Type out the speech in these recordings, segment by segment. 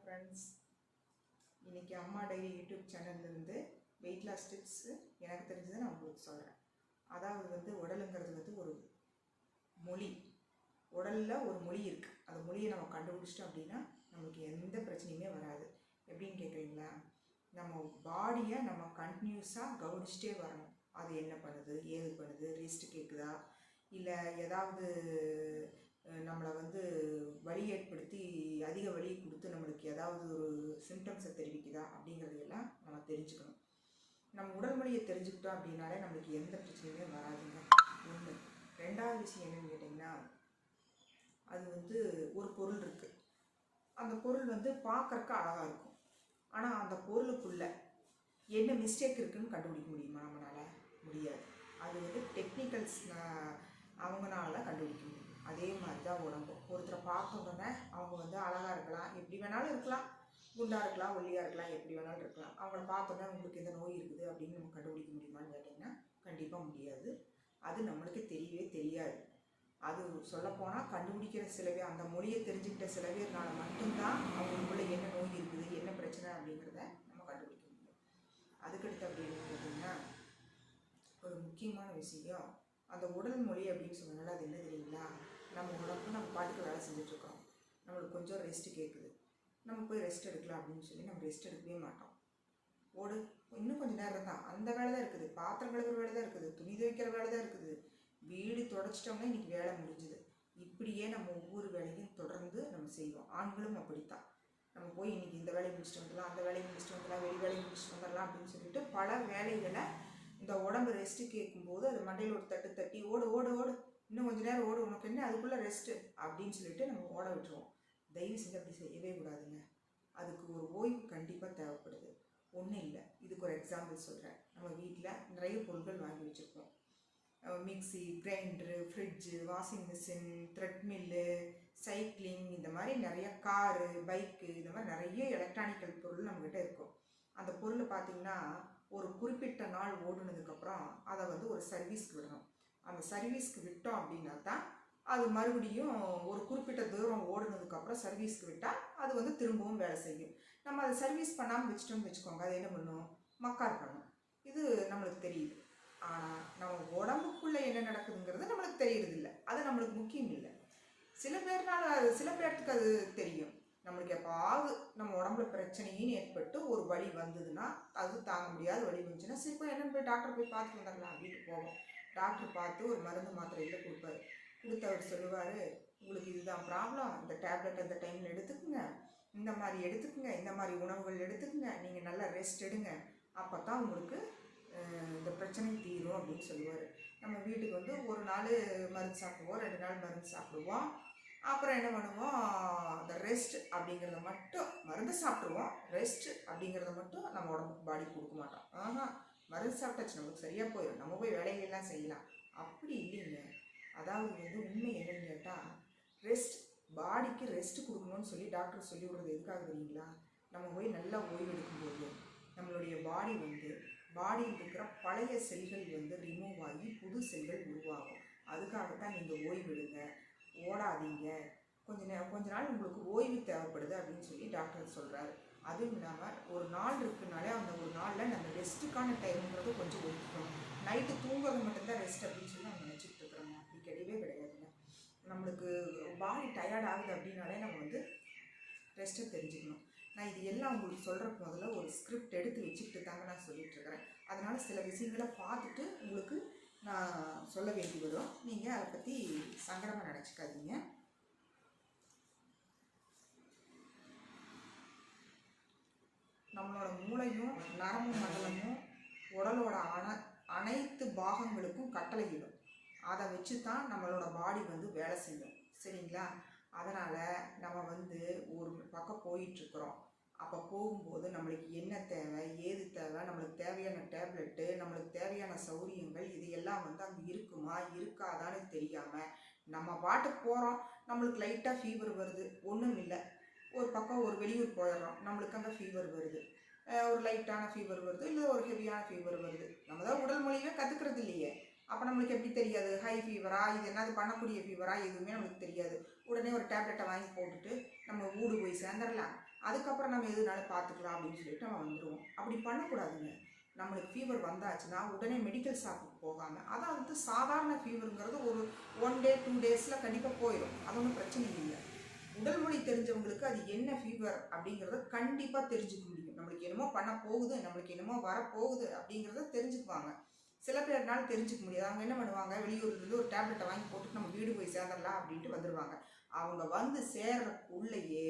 Friends இன்றைக்கி அம்மா diary YouTube சேனல்லேருந்து வெயிட் லாஸ் டிப்ஸு எனக்கு தெரிஞ்சதை நான் உங்களுக்கு சொல்கிறேன் அதாவது வந்து உடலுங்கிறது வந்து ஒரு மொழி. உடலில் ஒரு மொழி இருக்குது அந்த மொழியை நம்ம கண்டுபிடிச்சிட்டோம் அப்படின்னா நமக்கு எந்த பிரச்சனையுமே வராது. எப்படின்னு கேட்குறீங்களா நம்ம பாடியை நம்ம கண்டினியூஸாக கவனிச்சிட்டே வரணும். அது என்ன பண்ணுது? ஏது பண்ணுது? ரெஸ்ட் கேட்குதா இல்லை ஏதாவது நம்மளை வந்து வலி ஏற்படுத்தி அதிக வழி கொடுத்து நம்மளுக்கு ஏதாவது ஒரு சிம்டம்ஸை தெரிவிக்குதா அப்படிங்கிறதையெல்லாம் நம்ம தெரிஞ்சுக்கணும். நம்ம உடல் மொழியை தெரிஞ்சுக்கிட்டோம் அப்படின்னாலே நம்மளுக்கு எந்த பிரச்சனையுமே வராதுங்க. ஒன்று ரெண்டாவது விஷயம் என்னன்னு கேட்டிங்கன்னா அது வந்து ஒரு பொருள் இருக்குது அந்த பொருள் வந்து பார்க்கறக்கு அழகாக இருக்கும். ஆனால் அந்த பொருளுக்குள்ள என்ன மிஸ்டேக் இருக்குன்னு கண்டுபிடிக்க முடியுமா? நம்மளால் முடியாது. அது வந்து டெக்னிக்கல்ஸ் அவங்களால தான் கண்டுபிடிக்க முடியும். அதே மாதிரி தான் உடம்பு. ஒருத்தரை பார்த்த உடனே அவங்க வந்து அழகாக இருக்கலாம். எப்படி வேணாலும் இருக்கலாம். குண்டாக இருக்கலாம் ஒல்லியாக இருக்கலாம் எப்படி வேணாலும் இருக்கலாம். அவங்கள பார்த்தோன்னே உங்களுக்கு எந்த நோய் இருக்குது அப்படின்னு நம்ம கண்டுபிடிக்க முடியுமான்னு கேட்டிங்கன்னா கண்டிப்பாக முடியாது. அது நம்மளுக்கு தெரியவே தெரியாது. அது சொல்லப்போனால் கண்டுபிடிக்கிற சில பேர் அந்த மொழியை தெரிஞ்சுக்கிட்ட சில பேர்னால மட்டும்தான் அவங்களுக்குள்ள என்ன நோய் இருக்குது என்ன பிரச்சனை அப்படிங்கிறத நம்ம கண்டுபிடிக்க முடியும். அதுக்கடுத்து அப்படின்னு கேட்டிங்கன்னா ஒரு முக்கியமான விஷயம். அந்த உடல் மொழி அப்படின்னு சொன்னனால அது என்ன தெரியுங்களா? நம்ம உடம்பு நம்ம பாட்டுக்கு வேலை செஞ்சுட்ருக்கோம். நம்மளுக்கு கொஞ்சம் ரெஸ்ட்டு கேட்குது. நம்ம போய் ரெஸ்ட் எடுக்கலாம் அப்படின்னு சொல்லி நம்ம ரெஸ்ட் எடுக்கவே மாட்டோம். ஓடு. இன்னும் கொஞ்சம் நேரம் தான். அந்த வேலை தான் இருக்குது. பாத்திரம் கழுவுற வேலை தான் இருக்குது. துணி துவைக்கிற வேலை தான் இருக்குது. வீடு தொடச்சிட்டோம்னா இன்றைக்கி வேலை முடிஞ்சுது. இப்படியே நம்ம ஒவ்வொரு வேலையும் தொடர்ந்து நம்ம செய்வோம். ஆண்களும் அப்படித்தான். நம்ம போய் இன்னைக்கு இந்த வேலையை முடிச்சுட்டு வந்துடலாம் அந்த வேலையை முடிச்சுட்டு வந்துடலாம் வெளி வேலையை முடிச்சுட்டு வந்துடலாம் அப்படின்னு சொல்லிட்டு பல வேலைகளை இந்த உடம்பு ரெஸ்ட்டு கேட்கும்போது அது மண்டையில் ஒரு தட்டு தட்டி ஓடு ஓடு ஓடு. இன்னும் கொஞ்ச நேரம் ஓடு உனக்கு என்ன? அதுக்குள்ளே ரெஸ்ட்டு அப்படின்னு சொல்லிட்டு நம்ம ஓட விட்டுருவோம். தயவு செஞ்சு அப்படி செய்யவே கூடாதுங்க. அதுக்கு ஒரு ஓய்வு கண்டிப்பாக தேவைப்படுது. ஒன்றும் இல்லை. இதுக்கு ஒரு எக்ஸாம்பிள் சொல்கிறேன் நம்ம வீட்டில் நிறைய பொருட்கள் வாங்கி வச்சுருக்கோம். Mixie grinder fridge washing machine treadmill cycling இந்த மாதிரி நிறைய காரு பைக்கு இந்த மாதிரி நிறைய எலக்ட்ரானிக்கல் பொருள் நம்மக்கிட்ட இருக்கும். அந்த பொருள் பார்த்திங்கன்னா ஒரு குறிப்பிட்ட நாள் ஓடுனதுக்கப்புறம் அதை வந்து ஒரு சர்வீஸ்க்கு விடணும். அந்த சர்வீஸ்க்கு விட்டோம் அப்படின்னா தான் அது மறுபடியும் ஒரு குறிப்பிட்ட தூரம் ஓடுனதுக்கப்புறம் சர்வீஸ்க்கு விட்டால் அது வந்து திரும்பவும் வேலை செய்யும். நம்ம அதை சர்வீஸ் பண்ணாமல் வச்சிட்டோம்னு வச்சுக்கோங்க அது என்ன பண்ணும்? மக்கார் பண்ணும். இது நம்மளுக்கு தெரியுது. ஆனால் நம்ம உடம்புக்குள்ளே என்ன நடக்குதுங்கிறது நம்மளுக்கு தெரியறதில்ல. அது நம்மளுக்கு முக்கியம் இல்லை. சில பேர்னால அது சில பேர்த்துக்கு அது தெரியும். நம்மளுக்கு எப்பாவது நம்ம உடம்புல பிரச்சனையின்னு ஏற்பட்டு ஒரு வழி வந்ததுன்னா அது தாங்க முடியாத வழி வந்துச்சுன்னா சரி போய் என்னன்னு போய் டாக்டர் போய் பார்த்துட்டு வந்துடலாம் அப்படின்னு போவோம். டாக்டர் பார்த்து ஒரு மருந்து மாத்திரையில் கொடுப்பாரு. கொடுத்து அவர் சொல்லுவார் உங்களுக்கு இதுதான் ப்ராப்ளம் இந்த டேப்லெட் அந்த டைமில் எடுத்துக்கோங்க. இந்த மாதிரி எடுத்துக்கோங்க. இந்த மாதிரி உணவுகள் எடுத்துக்கோங்க. நீங்கள் நல்லா ரெஸ்ட் எடுங்க. அப்போ தான் உங்களுக்கு இந்த பிரச்சனை தீரும் அப்படின்னு சொல்லுவார். நம்ம வீட்டுக்கு வந்து ஒரு நாள் மருந்து சாப்பிடுவோம் ரெண்டு நாள் மருந்து சாப்பிடுவோம். அப்புறம் என்ன பண்ணுவோம்? அந்த ரெஸ்ட் அப்படிங்கிறத மட்டும் மருந்து சாப்பிட்ருவோம் ரெஸ்ட் அப்படிங்கிறத மட்டும் நம்ம உடம்புக்கு பாடி கொடுக்க மாட்டோம். ஆஹா. மருந்து சாப்பிட்டாச்சு நமக்கு சரியாக போயிடும். நம்ம போய் வேலைகள்லாம் செய்யலாம். அப்படி இல்லைங்க. அதாவது வந்து உண்மை என்னன்னு கேட்டால் ரெஸ்ட் பாடிக்கு ரெஸ்ட் கொடுக்கணும்னு சொல்லி டாக்டர் சொல்லி விடுறது எதுக்காக தெரியுங்களா? நம்ம போய் நல்லா ஓய்வு எடுக்கும்போது நம்மளுடைய பாடி வந்து பாடியில் இருக்கிற பழைய செல்கள் வந்து ரிமூவ் ஆகி புது செல்கள் உருவாகும். அதுக்காகத்தான் நீங்கள் ஓய்வு எடுங்க ஓடாதீங்க. கொஞ்ச நேரம் கொஞ்ச நாள் உங்களுக்கு ஓய்வு தேவைப்படுது அப்படின்னு சொல்லி டாக்டர் சொல்கிறாரு அதுவும் இல்லாமல் ஒரு நாள் இருக்குனாலே அந்த ஒரு நாளில் நம்ம ரெஸ்ட்டுக்கான டைம்ங்கிறது கொஞ்சம் ஒதுக்கிறோம் நைட்டு தூங்குறது மட்டும்தான் ரெஸ்ட் அப்படின்னு சொல்லி நம்ம நினச்சிட்டு இருக்கிறோங்க அப்படி கிடையவே கிடையாதுங்க நம்மளுக்கு பாடி டயர்ட் ஆகுது அப்படின்னாலே நம்ம வந்து ரெஸ்ட்டை தெரிஞ்சுக்கணும். நான் இது எல்லாம் உங்களுக்கு சொல்கிற முதல்ல ஒரு ஸ்கிரிப்ட் எடுத்து வச்சுக்கிட்டு தாங்க நான் சொல்லிகிட்ருக்கிறேன் அதனால் சில விஷயங்களை பார்த்துட்டு உங்களுக்கு நான் சொல்ல வேண்டி வரும். நீங்கள் அதை பற்றி சங்கடமாக நினச்சிக்காதீங்க. நம்மளோட மூளையும் நரம்பு மண்டலமும் உடலோட அன அனைத்து பாகங்களுக்கும் கட்டளையிடும். அதை வச்சு தான் நம்மளோட பாடி வந்து வேலை செய்யும். சரிங்களா? அதனால் நம்ம வந்து ஒரு பக்கம் போயிட்டுருக்குறோம். அப்போ போகும்போது நம்மளுக்கு என்ன தேவை ஏது தேவை நம்மளுக்கு தேவையான டேப்லெட்டு நம்மளுக்கு தேவையான சௌரியங்கள் இது எல்லாம் வந்து அங்கே இருக்குமா இருக்காதான்னு தெரியாமல் நம்ம பாட்டுக்கு போகிறோம் நம்மளுக்கு லைட்டாக ஃபீவர் வருது. ஒன்றும் இல்லை. ஒரு பக்கம் ஒரு வெளியூர் போயிடுறோம். நம்மளுக்கு அங்கே ஃபீவர் வருது. ஒரு லைட்டான ஃபீவர் வருது இல்லை ஒரு ஹெவியான ஃபீவர் வருது. நம்ம தான் உடல் மொழியே கற்றுக்கிறது இல்லையே. அப்போ நம்மளுக்கு எப்படி தெரியாது? ஹை ஃபீவரா இது என்னது பண்ணக்கூடிய ஃபீவரா எதுவுமே நம்மளுக்கு தெரியாது. உடனே ஒரு டேப்லெட்டை வாங்கி போட்டுட்டு நம்ம ஊடு போய் சேர்ந்துடலாம். அதுக்கப்புறம் நம்ம எதுனாலும் பார்த்துக்கலாம் அப்படின்னு சொல்லிட்டு நம்ம வந்துடுவோம் அப்படி பண்ணக்கூடாதுங்க. நம்மளுக்கு ஃபீவர் வந்தாச்சுன்னா உடனே மெடிக்கல் ஷாப்புக்கு போகாமல் அதான் வந்து சாதாரண ஃபீவருங்கிறது ஒரு ஒன் டே டூ டேஸில் கண்டிப்பாக போயிடும் அது ஒன்றும் பிரச்சனை இல்லை உடல் மொழி தெரிஞ்சவங்களுக்கு அது என்ன ஃபீவர் அப்படிங்கிறத கண்டிப்பாக தெரிஞ்சுக்க முடியும். நம்மளுக்கு என்னமோ பண்ண போகுது நம்மளுக்கு என்னமோ வரப்போகுது அப்படிங்கிறத தெரிஞ்சுக்குவாங்க. சில பேர்னால தெரிஞ்சுக்க முடியாது. அவங்க என்ன பண்ணுவாங்க? வெளியூர்லேருந்து ஒரு டேப்லெட்டை வாங்கி போட்டு நம்ம வீடு போய் சேர்ந்துடலாம் அப்படின்ட்டு வந்துடுவாங்க அவங்க வந்து சேர்றதுக்குள்ளேயே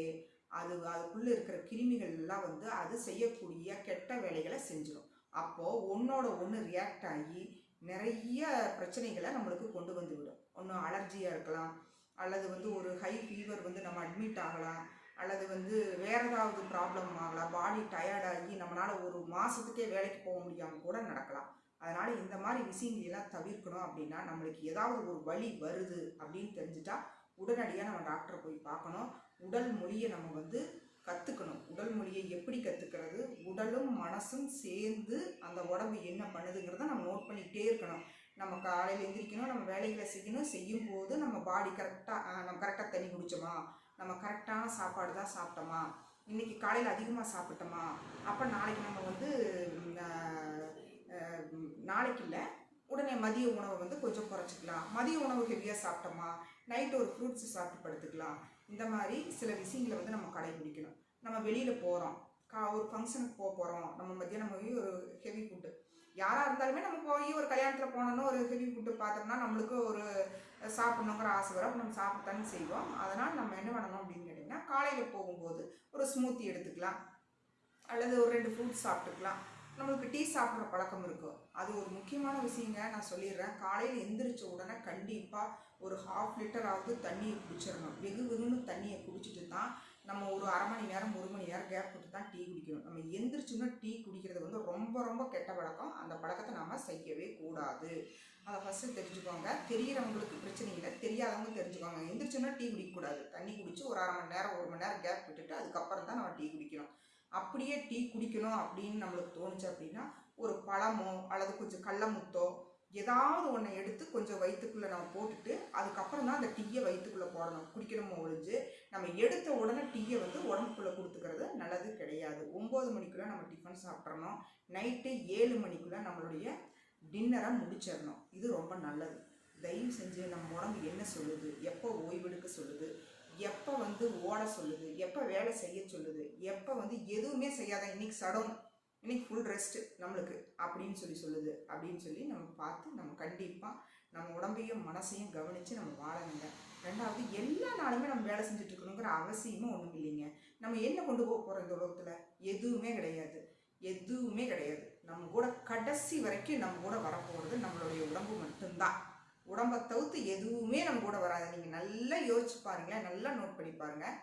அது அதுக்குள்ளே இருக்கிற கிருமிகள் எல்லாம் வந்து அது செய்யக்கூடிய கெட்ட வேலைகளை செஞ்சிடும் அப்போது ஒன்றோட ஒன்று ரியாக்ட் ஆகி நிறைய பிரச்சனைகளை நம்மளுக்கு கொண்டு வந்து விடும். ஒன்று அலர்ஜியாக இருக்கலாம். அல்லது வந்து ஒரு ஹை ஃபீவர் வந்து நம்ம அட்மிட் ஆகலாம். அல்லது வந்து வேற ஏதாவது ப்ராப்ளம் ஆகலாம் பாடி டயர்டாகி நம்மளால் ஒரு மாதத்துக்கே வேலைக்கு போக முடியாமல் கூட நடக்கலாம். அதனால் இந்த மாதிரி விஷயங்களெல்லாம் தவிர்க்கணும் அப்படின்னா நம்மளுக்கு ஏதாவது ஒரு வழி வருது அப்படின்னு தெரிஞ்சுட்டா உடனடியாக நம்ம டாக்டரை போய் பார்க்கணும். உடல் மொழியை நம்ம வந்து கற்றுக்கணும் உடல் மொழியை எப்படி கற்றுக்கிறது உடலும் மனசும் சேர்ந்து அந்த உடம்பு என்ன பண்ணுதுங்கிறத நம்ம நோட் பண்ணிக்கிட்டே இருக்கணும். நம்ம காலையில் எந்திரிக்கணும் நம்ம வேலைகளை செய்யணும். செய்யும் போது நம்ம பாடி கரெக்டாக நம்ம கரெக்டாக தண்ணி குடிச்சோமா? நம்ம கரெக்டான சாப்பாடு தான் சாப்பிட்டோமா? இன்றைக்கி காலையில் அதிகமாக சாப்பிட்டோமா? அப்போ நாளைக்கு நம்ம வந்து நாளைக்கு இல்லை. உடனே மதிய உணவை வந்து கொஞ்சம் குறைச்சிக்கலாம். மதிய உணவு ஹெவியாக சாப்பிட்டோமா? நைட்டு ஒரு ஃப்ரூட்ஸ் சாப்பிட்டு படுத்துக்கலாம். இந்த மாதிரி சில விஷயங்களை வந்து நம்ம கடைபிடிக்கணும். நம்ம வெளியில் போகிறோம் கா ஒரு ஃபங்க்ஷனுக்கு போக போகிறோம் நம்ம மத்தியானம் போய் ஒரு ஹெவி ஃபுட்டு யாராக இருந்தாலுமே நம்ம போய் ஒரு கல்யாணத்தில் போனோன்னு ஒரு ஹெவி ஃபுட்டு பார்த்தோம்னா நம்மளுக்கு ஒரு சாப்பிட்ணுங்கிற ஆசை வரும். நம்ம சாப்பிட்டான்னு செய்வோம். அதனால் நம்ம என்ன பண்ணணும் அப்படின்னு கேட்டிங்கன்னா காலையில் போகும்போது ஒரு ஸ்மூத்தி எடுத்துக்கலாம். அல்லது ஒரு ரெண்டு ஃப்ரூட்ஸ் சாப்பிட்டுக்கலாம். நம்மளுக்கு டீ சாப்பிட்ற பழக்கம் இருக்கும் அது ஒரு முக்கியமான விஷயங்க. நான் சொல்லிடுறேன். காலையில் எந்திரிச்ச உடனே கண்டிப்பாக ஒரு ஹாஃப் லிட்டராவது தண்ணியை குடிச்சிடணும். வெகு வெகுன்னு தண்ணியை குடிச்சிட்டு தான் நம்ம ஒரு அரை மணி நேரம் ஒரு மணி நேரம் கேப் விட்டு தான் டீ குடிக்கணும். நம்ம எந்திரிச்சோன்னா டீ குடிக்கிறது வந்து ரொம்ப ரொம்ப கெட்ட பழக்கம். அந்த பழக்கத்தை நாம் செய்யவே கூடாது. அதை ஃபஸ்ட்டு தெரிஞ்சுக்கோங்க. தெரியிறவங்களுக்கு பிரச்சனை இல்லை. தெரியாதவங்க தெரிஞ்சுக்கோங்க. எந்திரிச்சோன்னா டீ குடிக்கக்கூடாது. தண்ணி குடித்து ஒரு அரை மணி நேரம் ஒரு மணி நேரம் கேப் விட்டுட்டு அதுக்கப்புறம் தான் நம்ம டீ குடிக்கணும். அப்படியே டீ குடிக்கணும் அப்படின்னு நம்மளுக்கு தோணுச்சு அப்படின்னா ஒரு பழமோ அல்லது கொஞ்சம் கள்ளமுத்தோ ஏதாவது ஒன்றை எடுத்து கொஞ்சம் வயிற்றுக்குள்ளே நம்ம போட்டுட்டு அதுக்கப்புறம் தான் அந்த டீயை வயிற்றுக்குள்ளே போடணும். குடிக்கணுமோ ஒழிஞ்சு நம்ம எடுத்த உடனே டீயை வந்து உடம்புக்குள்ளே கொடுத்துக்கிறது நல்லது கிடையாது. ஒம்பது மணிக்குள்ளே நம்ம டிஃபன் சாப்பிட்றணும் நைட்டு ஏழு மணிக்குள்ளே நம்மளுடைய டின்னரை முடிச்சிடணும். இது ரொம்ப நல்லது. தயவு செஞ்சு நம்ம உடம்பு என்ன சொல்லுது? எப்போ ஓய்வெடுக்க சொல்லுது? எப்போ வந்து ஓட சொல்லுது? எப்போ வேலை செய்ய சொல்லுது? எப்போ வந்து எதுவுமே செய்யாத இன்னைக்கு சடம். இன்னைக்கு ஃபுல் ரெஸ்ட்டு நம்மளுக்கு அப்படின்னு சொல்லி சொல்லுது. அப்படின்னு சொல்லி நம்ம பார்த்து நம்ம கண்டிப்பாக நம்ம உடம்பையும் மனசையும் கவனித்து நம்ம வாழணுங்க. ரெண்டாவது எல்லா நாளுமே நம்ம வேலை செஞ்சுட்ருக்கணுங்கிற அவசியமும் ஒன்றும் இல்லைங்க. நம்ம என்ன கொண்டு போக போகிறோம் இந்த உலகத்தில்? எதுவுமே கிடையாது. எதுவுமே கிடையாது. நம்ம கூட கடைசி வரைக்கும் நம்ம கூட வரப்போகிறது நம்மளுடைய உடம்பு மட்டும்தான். உடம்பை தவிர்த்து எதுவுமே நம்ம கூட வராது. நீங்கள் நல்லா யோசிச்சு பாருங்களேன். நல்லா நோட் பண்ணி பாருங்கள்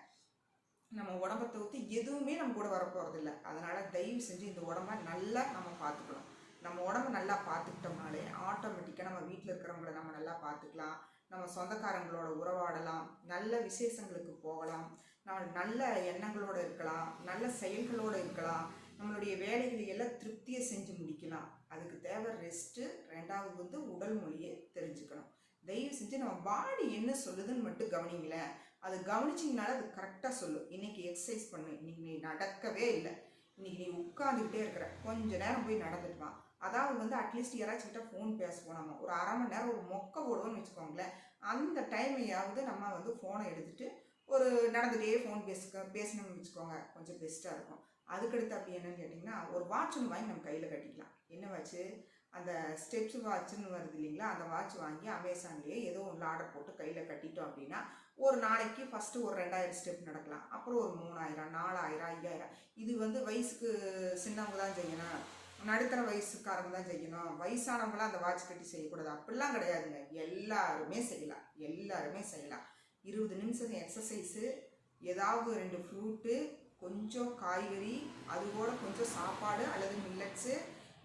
நம்ம உடம்பை தவிர்த்து எதுவுமே நம்ம கூட வரப்போகிறதில்ல அதனால் தயவு செஞ்சு இந்த உடம்ப நல்லா நம்ம பார்த்துக்கணும். நம்ம உடம்ப நல்லா பார்த்துக்கிட்டோம்னாலே ஆட்டோமேட்டிக்காக நம்ம வீட்டில் இருக்கிறவங்கள நம்ம நல்லா பார்த்துக்கலாம். நம்ம சொந்தக்காரங்களோட உறவாடலாம். நல்ல விசேஷங்களுக்கு போகலாம். நம்ம நல்ல எண்ணங்களோட இருக்கலாம். நல்ல செயல்களோடு இருக்கலாம். நம்மளுடைய வேலைகளை எல்லாம் திருப்தியை செஞ்சு முடிக்கலாம். அதுக்கு தேவை ரெஸ்ட்டு ரெண்டாவது வந்து உடல் மொழியை தெரிஞ்சுக்கணும். தயவு செஞ்சு நம்ம பாடி என்ன சொல்லுதுன்னு மட்டும் கவனிங்களேன். அது கவனிச்சிங்கனால அது கரெக்டாக சொல்லும். இன்னைக்கு எக்ஸசைஸ் பண்ணு இன்னைக்கு நீ நடக்கவே இல்லை. இன்னைக்கு நீ உட்காந்துக்கிட்டே இருக்கிற கொஞ்ச நேரம் போய் நடந்துட்டு வா. அதாவது வந்து அட்லீஸ்ட் யாராச்சும் கிட்ட ஃபோன் பேசுவோம் நம்ம. ஒரு அரை மணி நேரம் ஒரு மொக்க போடுவோம்னு வச்சுக்கோங்களேன். அந்த டைமையாவது நம்ம வந்து ஃபோனை எடுத்துட்டு ஒரு நடந்துகிட்டே ஃபோன் பேசுக்க பேசணும்னு வச்சுக்கோங்க. கொஞ்சம் பெஸ்ட்டாக இருக்கும். அதுக்கடுத்து அப்படி என்னன்னு கேட்டிங்கன்னா ஒரு வாட்ச் ஒன்று வாங்கி நம்ம கையில் கட்டிக்கலாம். என்ன வாட்ச்சு அந்த ஸ்டெப்ஸ் வாட்ச்னு வருது இல்லைங்களா? அந்த வாட்ச் வாங்கி அமேசான்லேயே ஏதோ ஒன்று ஆர்டர் போட்டு கையில் கட்டிட்டோம் அப்படின்னா ஒரு நாளைக்கு ஃபஸ்ட்டு ஒரு ரெண்டாயிரம் ஸ்டெப் நடக்கலாம். அப்புறம் ஒரு மூணாயிரம் நாலாயிரம் ஐயாயிரம். இது வந்து வயசுக்கு சின்னவங்க தான் செய்யணும். நடுத்தர வயசுக்காரங்க தான் செய்யணும். வயசானவங்களாம் அந்த வாட்ச் கட்டி செய்யக்கூடாது. அப்படிலாம் கிடையாதுங்க. எல்லாருமே செய்யலாம். எல்லாருமே செய்யலாம். இருபது நிமிஷம் எக்ஸசைஸு ஏதாவது ரெண்டு ஃப்ரூட்டு கொஞ்சம் காய்கறி அது கூட கொஞ்சம் சாப்பாடு அல்லது மில்லட்ஸு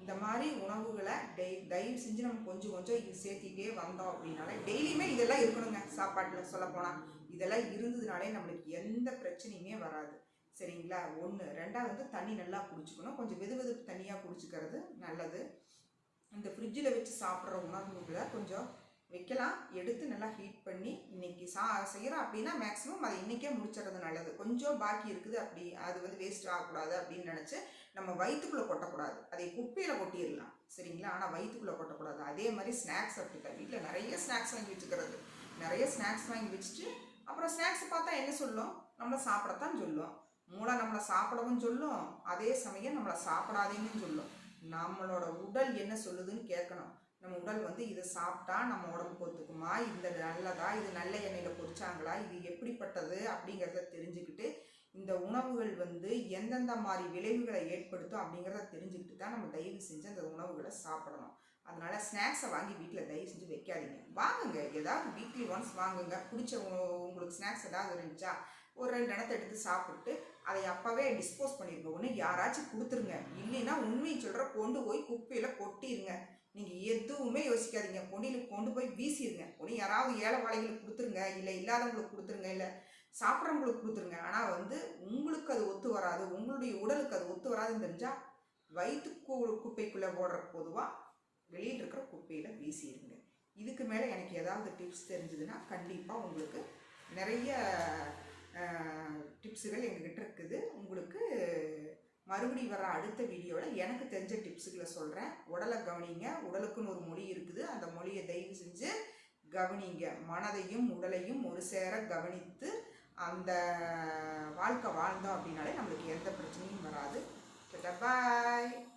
இந்த மாதிரி உணவுகளை டெய் தயவு செஞ்சு நம்ம கொஞ்சம் கொஞ்சம் இது சேர்த்திட்டே வந்தோம் அப்படின்னால டெய்லியுமே இதெல்லாம் இருக்கணுங்க. சாப்பாட்டில் சொல்லப்போனால் இதெல்லாம் இருந்ததுனாலே நம்மளுக்கு எந்த பிரச்சனையுமே வராது. சரிங்களா? ஒன்று ரெண்டாவது வந்து தண்ணி நல்லா குடிச்சுக்கணும். கொஞ்சம் வெது வெதுப்பு தண்ணியாக குடிச்சுக்கிறது நல்லது. இந்த ஃப்ரிட்ஜில் வச்சு சாப்பிட்ற உணவுகளை கொஞ்சம் வைக்கலாம். எடுத்து நல்லா ஹீட் பண்ணி இன்னைக்கு சா செய்கிறோம் அப்படின்னா மேக்ஸிமம் அதை இன்றைக்கே முடிச்சிடுறது நல்லது. கொஞ்சம் பாக்கி இருக்குது அப்படி அது வந்து வேஸ்ட் ஆகக்கூடாது அப்படின்னு நினச்சி நம்ம வயிற்றுக்குள்ளே கொட்டக்கூடாது. அதை குப்பையில் கொட்டிடலாம். சரிங்களா? ஆனால் வயிற்றுக்குள்ளே கொட்டக்கூடாது. அதே மாதிரி ஸ்நாக்ஸ் அப்படித்தான். வீட்டில் நிறைய ஸ்நாக்ஸ் வாங்கி வச்சுக்கிறது. நிறைய ஸ்நாக்ஸ் வாங்கி வச்சுட்டு அப்புறம் ஸ்நாக்ஸ் பார்த்தா என்ன சொல்லும்? நம்மளை சாப்பிடத்தான் சொல்லும். மூளை நம்மளை சாப்பிடவும் சொல்லும். அதே சமயம் நம்மளை சாப்பிடாதேன்னு சொல்லும். நம்மளோட உடல் என்ன சொல்லுதுன்னு கேட்கணும். நம்ம உடல் வந்து இதை சாப்பிட்டா நம்ம உடம்பு ஒத்துக்குமா இந்த நல்லதா? இது நல்ல எண்ணெயில் பொரிச்சாங்களா? இது எப்படிப்பட்டது? அப்படிங்கிறத தெரிஞ்சுக்கிட்டு இந்த உணவுகள் வந்து எந்தெந்த மாதிரி விளைவுகளை ஏற்படுத்தும் அப்படிங்கிறத தெரிஞ்சுக்கிட்டு தான் நம்ம தயவு செஞ்சு அந்த உணவுகளை சாப்பிடணும். அதனால் ஸ்நாக்ஸை வாங்கி வீட்டில் தயவு செஞ்சு வைக்காதீங்க. வாங்குங்க. ஏதாவது வீக்லி ஒன்ஸ் வாங்குங்க. பிடிச்ச உங்களுக்கு ஸ்நாக்ஸ் ஏதாவது இருந்துச்சா ஒரு ரெண்டு இடத்த எடுத்து சாப்பிட்டு அதை அப்போவே டிஸ்போஸ் பண்ணிடுங்க ஒன்று யாராச்சும் கொடுத்துருங்க. இல்லைன்னா உண்மையை சொல்கிற கொண்டு போய் குப்பையில் கொட்டிடுங்க நீங்கள் எதுவுமே யோசிக்காதீங்க. கொண்டியில் கொண்டு போய் வீசிடுங்க ஒன்று யாராவது ஏழை வாழைகளுக்கு கொடுத்துருங்க. இல்லை இல்லாதவங்களுக்கு கொடுத்துருங்க. இல்லை சாப்பிட்றவங்களுக்கு கொடுத்துருங்க. ஆனால் வந்து உங்களுக்கு அது ஒத்து வராது உங்களுடைய உடலுக்கு அது ஒத்து வராதுன்னு தெரிஞ்சால் வயிற்று கு- குப்பைக்குள்ளே போடுற பொதுவாக வெளியில் இருக்கிற குப்பையில் வீசிடுங்க இதுக்கு மேலே எனக்கு ஏதாவது டிப்ஸ் தெரிஞ்சதுன்னா கண்டிப்பாக உங்களுக்கு நிறைய டிப்ஸுகள் எங்ககிட்ட இருக்குது. உங்களுக்கு மறுபடி வர அடுத்த வீடியோவில் எனக்கு தெரிஞ்ச டிப்ஸுகளை சொல்கிறேன் உடலை கவனிங்க. உடலுக்குன்னு ஒரு மொழி இருக்குது. அந்த மொழியை தயவு செஞ்சு கவனிங்க. மனதையும் உடலையும் ஒரு சேர கவனித்து அந்த வாழ்க்கை வாழ்ந்தோம் அப்படின்னாலே நம்மளுக்கு எந்த பிரச்சனையும் வராது. பாய்